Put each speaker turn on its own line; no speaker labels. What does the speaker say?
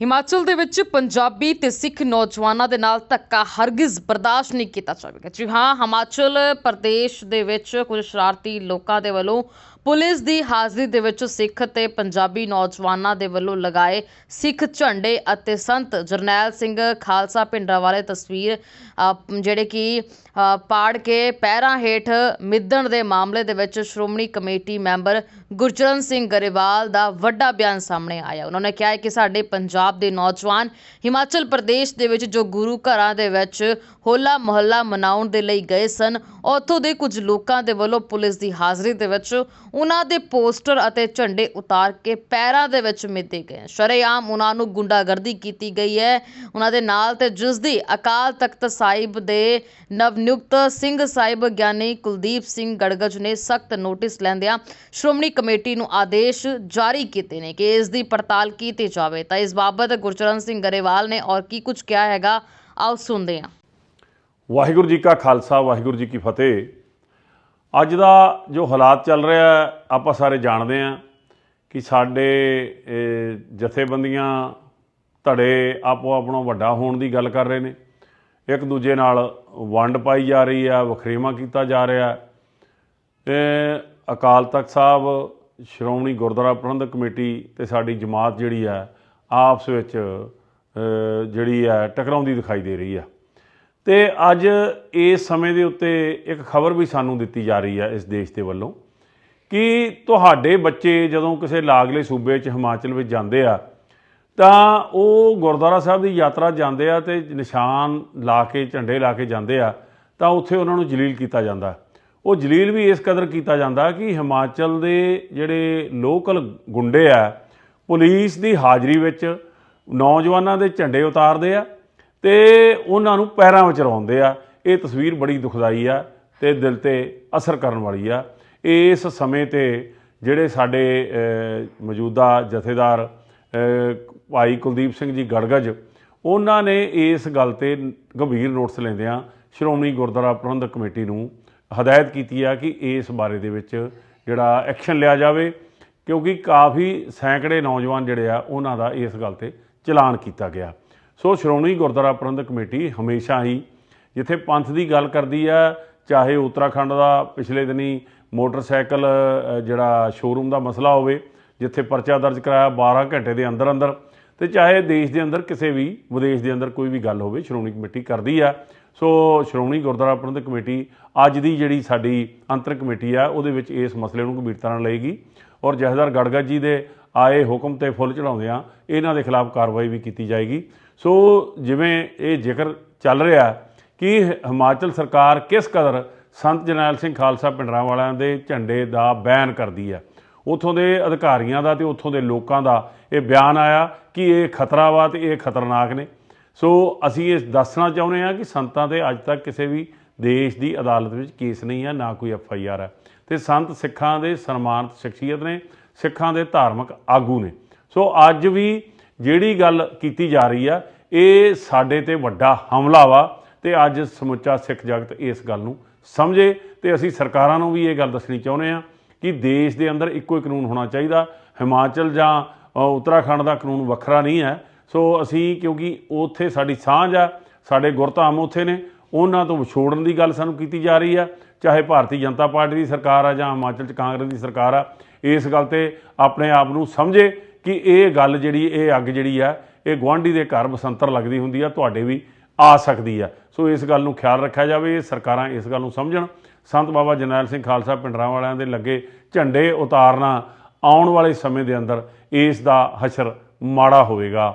ਹਿਮਾਚਲ ਦੇ ਵਿੱਚ ਪੰਜਾਬੀ ਤੇ ਸਿੱਖ ਨੌਜਵਾਨਾਂ ਦੇ ਨਾਲ ਧੱਕਾ ਹਰਗਿਜ਼ ਬਰਦਾਸ਼ਤ ਨਹੀਂ ਕੀਤਾ ਜਾਵੇਗਾ। ਜੀ ਹਾਂ, ਹਿਮਾਚਲ ਪ੍ਰਦੇਸ਼ ਦੇ ਵਿੱਚ ਕੁਝ ਸ਼ਰਾਰਤੀ ਲੋਕਾਂ ਦੇ ਵੱਲੋਂ ਪੁਲਿਸ ਦੀ ਹਾਜ਼ਰੀ ਦੇ ਵਿੱਚ ਸਿੱਖ ਤੇ ਪੰਜਾਬੀ ਨੌਜਵਾਨਾਂ ਦੇ ਵੱਲੋਂ ਲਗਾਏ ਸਿੱਖ ਝੰਡੇ ਅਤੇ ਸੰਤ ਜਰਨੈਲ ਸਿੰਘ ਖਾਲਸਾ ਪਿੰਡਰਾ ਵਾਲੇ ਤਸਵੀਰ ਜਿਹੜੇ ਕਿ ਪਾੜ ਕੇ ਪੈਰਾਂ ਹੇਠ ਮਿੱਧਣ ਦੇ ਮਾਮਲੇ ਦੇ ਵਿੱਚ ਸ਼੍ਰੋਮਣੀ ਕਮੇਟੀ ਮੈਂਬਰ ਗੁਰਚਰਨ ਸਿੰਘ ਗਰੇਵਾਲ ਦਾ ਵੱਡਾ ਬਿਆਨ ਸਾਹਮਣੇ ਆਇਆ। ਉਹਨਾਂ ਨੇ ਕਿਹਾ ਹੈ ਕਿ ਸਾਡੇ ਪੰਜਾਬ ਦੇ ਨੌਜਵਾਨ ਹਿਮਾਚਲ ਪ੍ਰਦੇਸ਼ ਦੇ ਵਿੱਚ ਜੋ ਗੁਰੂ ਘਰਾਂ ਦੇ ਵਿੱਚ ਹੋਲਾ ਮਹੱਲਾ ਮਨਾਉਣ ਦੇ ਲਈ ਗਏ ਸਨ, ਉੱਥੋਂ ਦੇ ਕੁਝ ਲੋਕਾਂ ਦੇ ਵੱਲੋਂ ਪੁਲਿਸ ਦੀ ਹਾਜ਼ਰੀ ਦੇ ਵਿੱਚ ਉਹਨਾਂ ਦੇ ਪੋਸਟਰ ਅਤੇ ਝੰਡੇ ਉਤਾਰ ਕੇ ਪੈਰਾਂ ਦੇ ਵਿੱਚ ਮਿੱਤੇ ਗਏ। ਸ਼ਰੇਆਮ ਉਹਨਾਂ ਨੂੰ ਗੁੰਡਾਗਰਦੀ ਕੀਤੀ ਗਈ ਹੈ। ਉਹਨਾਂ ਦੇ ਨਾਲ ਤੇ ਜਿਸ ਦੀ ਅਕਾਲ ਤਖਤ ਸਾਹਿਬ ਦੇ ਨਵਨਿਯੁਕਤ ਸਿੰਘ ਸਾਹਿਬ ਗਿਆਨੀ ਕੁਲਦੀਪ ਸਿੰਘ ਗੜਗਜ ਨੇ ਸਖਤ ਨੋਟਿਸ ਲੈਂਦਿਆਂ ਸ਼੍ਰੋਮਣੀ ਕਮੇਟੀ ਨੂੰ ਆਦੇਸ਼ ਜਾਰੀ ਕੀਤੇ ਨੇ ਕਿ ਇਸ ਦੀ ਪੜਤਾਲ ਕੀਤੀ ਜਾਵੇ। ਤਾਂ ਇਸ ਬਾਬਤ ਗੁਰਚਰਨ ਸਿੰਘ ਗਰੇਵਾਲ ਨੇ ਔਰ ਕੀ ਕੁਝ ਕਿਹਾ ਹੈਗਾ, ਆਓ ਸੁਣਦੇ ਹਾਂ।
ਵਾਹਿਗੁਰੂ ਜੀ ਕਾ ਖਾਲਸਾ, ਵਾਹਿਗੁਰੂ ਜੀ ਕੀ ਫਤਿਹ। ਅੱਜ ਦਾ ਜੋ ਹਾਲਾਤ ਚੱਲ ਰਿਹਾ ਆਪਾਂ ਸਾਰੇ ਜਾਣਦੇ ਹਾਂ ਕਿ ਸਾਡੇ ਜਥੇਬੰਦੀਆਂ ਧੜੇ ਆਪੋ ਆਪਣਾ ਵੱਡਾ ਹੋਣ ਦੀ ਗੱਲ ਕਰ ਰਹੇ ਨੇ। ਇੱਕ ਦੂਜੇ ਨਾਲ ਵੰਡ ਪਾਈ ਜਾ ਰਹੀ ਹੈ, ਵਖਰੇਵਾ ਕੀਤਾ ਜਾ ਰਿਹਾ ਹੈ। ਤੇ ਅਕਾਲ ਤਖਤ ਸਾਹਿਬ, ਸ਼੍ਰੋਮਣੀ ਗੁਰਦੁਆਰਾ ਪ੍ਰਬੰਧਕ ਕਮੇਟੀ ਤੇ ਸਾਡੀ ਜਮਾਤ ਜਿਹੜੀ ਆ, ਆਪਸ ਵਿੱਚ ਜਿਹੜੀ ਆ, ਟਕਰਾਉਂਦੀ ਦਿਖਾਈ ਦੇ ਰਹੀ ਆ। ਤੇ ਅੱਜ ਇਸ ਸਮੇਂ ਦੇ ਉੱਤੇ ਇੱਕ ਖਬਰ ਵੀ ਸਾਨੂੰ ਦਿੱਤੀ ਜਾ ਰਹੀ ਹੈ ਇਸ ਦੇਸ਼ ਦੇ ਵੱਲੋਂ ਕਿ ਤੁਹਾਡੇ ਬੱਚੇ ਜਦੋਂ ਕਿਸੇ ਲਾਗਲੇ ਸੂਬੇ 'ਚ ਹਿਮਾਚਲ ਵਿੱਚ ਜਾਂਦੇ ਆ, ਤਾਂ ਉਹ ਗੁਰਦੁਆਰਾ ਸਾਹਿਬ ਦੀ ਯਾਤਰਾ ਜਾਂਦੇ ਆ ਤੇ ਨਿਸ਼ਾਨ ਲਾ ਕੇ, ਝੰਡੇ ਲਾ ਕੇ ਜਾਂਦੇ ਆ, ਤਾਂ ਉੱਥੇ ਉਹਨਾਂ ਨੂੰ ਜਲੀਲ ਕੀਤਾ ਜਾਂਦਾ। ਉਹ ਜਲੀਲ ਵੀ ਇਸ ਕਦਰ ਕੀਤਾ ਜਾਂਦਾ ਕਿ ਹਿਮਾਚਲ ਦੇ ਜਿਹੜੇ ਲੋਕਲ ਗੁੰਡੇ ਆ, ਪੁਲਿਸ ਦੀ ਹਾਜ਼ਰੀ ਵਿੱਚ ਨੌਜਵਾਨਾਂ ਦੇ ਝੰਡੇ ਉਤਾਰਦੇ ਆ ਤੇ ਉਹਨਾਂ ਨੂੰ ਪੈਰਾਂ ਵਿੱਚ ਰਵਾਉਂਦੇ ਆ। ਇਹ ਤਸਵੀਰ ਬੜੀ ਦੁਖਦਾਈ ਆ ਤੇ ਦਿਲ ਤੇ ਅਸਰ ਕਰਨ ਵਾਲੀ ਆ। ਇਸ ਸਮੇਂ ਤੇ ਜਿਹੜੇ ਸਾਡੇ ਮੌਜੂਦਾ ਜਥੇਦਾਰ ਭਾਈ ਕੁਲਦੀਪ ਸਿੰਘ ਜੀ ਗੜਗਜ, ਉਹਨਾਂ ਨੇ ਇਸ ਗੱਲ ਤੇ ਗੰਭੀਰ ਨੋਟਿਸ ਲੈਂਦਿਆਂ ਸ਼੍ਰੋਮਣੀ ਗੁਰਦੁਆਰਾ ਪ੍ਰਬੰਧਕ ਕਮੇਟੀ ਨੂੰ ਹਦਾਇਤ ਕੀਤੀ ਆ ਕਿ ਇਸ ਬਾਰੇ ਦੇ ਵਿੱਚ ਜਿਹੜਾ ਐਕਸ਼ਨ ਲਿਆ ਜਾਵੇ, ਕਿਉਂਕਿ ਕਾਫੀ ਸੈਂਕੜੇ ਨੌਜਵਾਨ ਜਿਹੜੇ ਆ, ਉਹਨਾਂ ਦਾ ਇਸ ਗੱਲ ਤੇ ਚਲਾਨ ਕੀਤਾ ਗਿਆ। ਸੋ ਸ਼੍ਰੋਮਣੀ ਗੁਰਦੁਆਰਾ ਪ੍ਰਬੰਧਕ ਕਮੇਟੀ ਹਮੇਸ਼ਾ ਹੀ ਜਿੱਥੇ ਪੰਥ ਦੀ ਗੱਲ ਕਰਦੀ ਆ, ਚਾਹੇ ਉੱਤਰਾਖੰਡ ਦਾ ਪਿਛਲੇ ਦਿਨੀ ਮੋਟਰਸਾਈਕਲ ਜਿਹੜਾ ਸ਼ੋਰੂਮ ਦਾ ਮਸਲਾ ਹੋਵੇ, ਜਿੱਥੇ ਪਰਚਾ ਦਰਜ ਕਰਾਇਆ 12 ਘੰਟੇ ਦੇ ਅੰਦਰ ਅੰਦਰ ਤੇ ਚਾਹੇ ਦੇਸ਼ ਦੇ ਅੰਦਰ ਕਿਸੇ ਵੀ, ਵਿਦੇਸ਼ ਦੇ ਅੰਦਰ ਕੋਈ ਵੀ ਗੱਲ ਹੋਵੇ, ਸ਼੍ਰੋਮਣੀ ਕਮੇਟੀ ਕਰਦੀ ਆ। ਸੋ ਸ਼੍ਰੋਮਣੀ ਗੁਰਦੁਆਰਾ ਪ੍ਰਬੰਧਕ ਕਮੇਟੀ ਅੱਜ ਦੀ ਜਿਹੜੀ ਸਾਡੀ ਅੰਤਰ ਕਮੇਟੀ ਆ, ਉਹਦੇ ਵਿੱਚ ਇਸ ਮਸਲੇ ਨੂੰ ਗੰਭੀਰਤਾ ਨਾਲ ਲਏਗੀ ਔਰ ਜਥੇਦਾਰ ਗੜਗੜ ਜੀ ਦੇ ਆਏ ਹੁਕਮ ਤੇ ਫੁੱਲ ਚੜਾਉਂਦਿਆਂ ਇਹਨਾਂ ਦੇ ਖਿਲਾਫ ਕਾਰਵਾਈ ਵੀ ਕੀਤੀ ਜਾਏਗੀ। ਸੋ ਜਿਵੇਂ ਇਹ ਜ਼ਿਕਰ ਚੱਲ ਰਿਹਾ ਕਿ ਹਿਮਾਚਲ ਸਰਕਾਰ ਕਿਸ ਕਦਰ ਸੰਤ ਜਰਨੈਲ ਸਿੰਘ ਖਾਲਸਾ ਪਿੰਡਰਾਂ ਵਾਲਿਆਂ ਦੇ ਝੰਡੇ ਦਾ ਬੈਨ ਕਰਦੀ ਹੈ ਉਥੋਂ ਦੇ ਅਧਿਕਾਰੀਆਂ ਦਾ ਤੇ ਉਥੋਂ ਦੇ ਲੋਕਾਂ ਦਾ ਇਹ ਬਿਆਨ ਆਇਆ ਕਿ ਇਹ ਖਤਰਾ ਵਾ ਤੇ ਇਹ ਖਤਰਨਾਕ ਨੇ। ਸੋ ਅਸੀਂ ਇਹ ਦੱਸਣਾ ਚਾਹੁੰਦੇ ਹਾਂ ਕਿ ਸੰਤਾਂ ਤੇ ਅੱਜ ਤੱਕ ਕਿਸੇ ਵੀ ਦੇਸ਼ ਦੀ ਅਦਾਲਤ ਵਿੱਚ ਕੇਸ ਨਹੀਂ ਹੈ ਨਾ ਕੋਈ ਐਫ ਆਈ ਆਰ ਹੈ। ਤੇ ਸੰਤ ਸਿੱਖਾਂ ਦੇ ਸਨਮਾਨਿਤ ਸ਼ਖਸੀਅਤ ਨੇ ਸਿੱਖਾਂ ਦੇ ਧਾਰਮਿਕ ਆਗੂ ਨੇ। ਸੋ ਅੱਜ ਵੀ ਜਿਹੜੀ ਗੱਲ ਕੀਤੀ ਜਾ ਰਹੀ ਆ ਇਹ ਸਾਡੇ ਤੇ ਵੱਡਾ ਹਮਲਾ ਵਾ ਤੇ ਅੱਜ ਸਮੁੱਚਾ ਸਿੱਖ ਜਗਤ ਇਸ ਗੱਲ ਨੂੰ ਸਮਝੇ ਤੇ ਅਸੀਂ ਸਰਕਾਰਾਂ ਨੂੰ ਵੀ ਇਹ ਗੱਲ ਦੱਸਣੀ ਚਾਹੁੰਦੇ ਆ ਕਿ ਦੇਸ਼ ਦੇ ਅੰਦਰ ਇੱਕੋ ਹੀ ਕਾਨੂੰਨ ਹੋਣਾ ਚਾਹੀਦਾ। ਹਿਮਾਚਲ ਜਾਂ ਅ, ਉੱਤਰਾਖੰਡ ਦਾ ਕਾਨੂੰਨ ਵੱਖਰਾ ਨਹੀਂ ਹੈ। ਸੋ ਅਸੀਂ ਕਿਉਂਕਿ ਉੱਥੇ ਸਾਡੀ ਸਾਂਝ ਆ, ਸਾਡੇ ਗੁਰਧਾਮ ਉੱਥੇ ਨੇ, ਉਹਨਾਂ ਤੋਂ ਵਿਛੋੜਨ ਦੀ ਗੱਲ ਸਾਨੂੰ ਕੀਤੀ ਜਾ ਰਹੀ ਆ, ਚਾਹੇ ਭਾਰਤੀ ਜਨਤਾ ਪਾਰਟੀ ਦੀ ਸਰਕਾਰ ਆ ਜਾਂ ਹਿਮਾਚਲ ਚ ਕਾਂਗਰਸ ਦੀ ਸਰਕਾਰ ਆ, ਇਸ ਗੱਲ ਤੇ ਆਪਣੇ ਆਪ ਨੂੰ ਸਮਝੇ ਕਿ ਇਹ ਗੱਲ ਜਿਹੜੀ, ਇਹ ਅੱਗ ਜਿਹੜੀ ਆ, ਇਹ ਗੁਆਂਢੀ ਦੇ ਘਰ ਬਸੰਤਰ ਲੱਗਦੀ ਹੁੰਦੀ ਆ, ਤੁਹਾਡੇ ਵੀ ਆ ਸਕਦੀ ਆ। ਸੋ ਇਸ ਗੱਲ ਨੂੰ ਖਿਆਲ ਰੱਖਿਆ ਜਾਵੇ, ਇਹ ਸਰਕਾਰਾਂ ਇਸ ਗੱਲ ਨੂੰ ਸਮਝਣ। ਸੰਤ ਬਾਬਾ ਜਰਨੈਲ ਸਿੰਘ ਖਾਲਸਾ ਪਿੰਡਰਾਂ ਵਾਲਿਆਂ ਦੇ ਲੱਗੇ ਝੰਡੇ ਉਤਾਰਨਾ ਆਉਣ ਵਾਲੇ ਸਮੇਂ ਦੇ ਅੰਦਰ ਇਸ ਦਾ ਹਸ਼ਰ ਮਾੜਾ ਹੋਵੇਗਾ।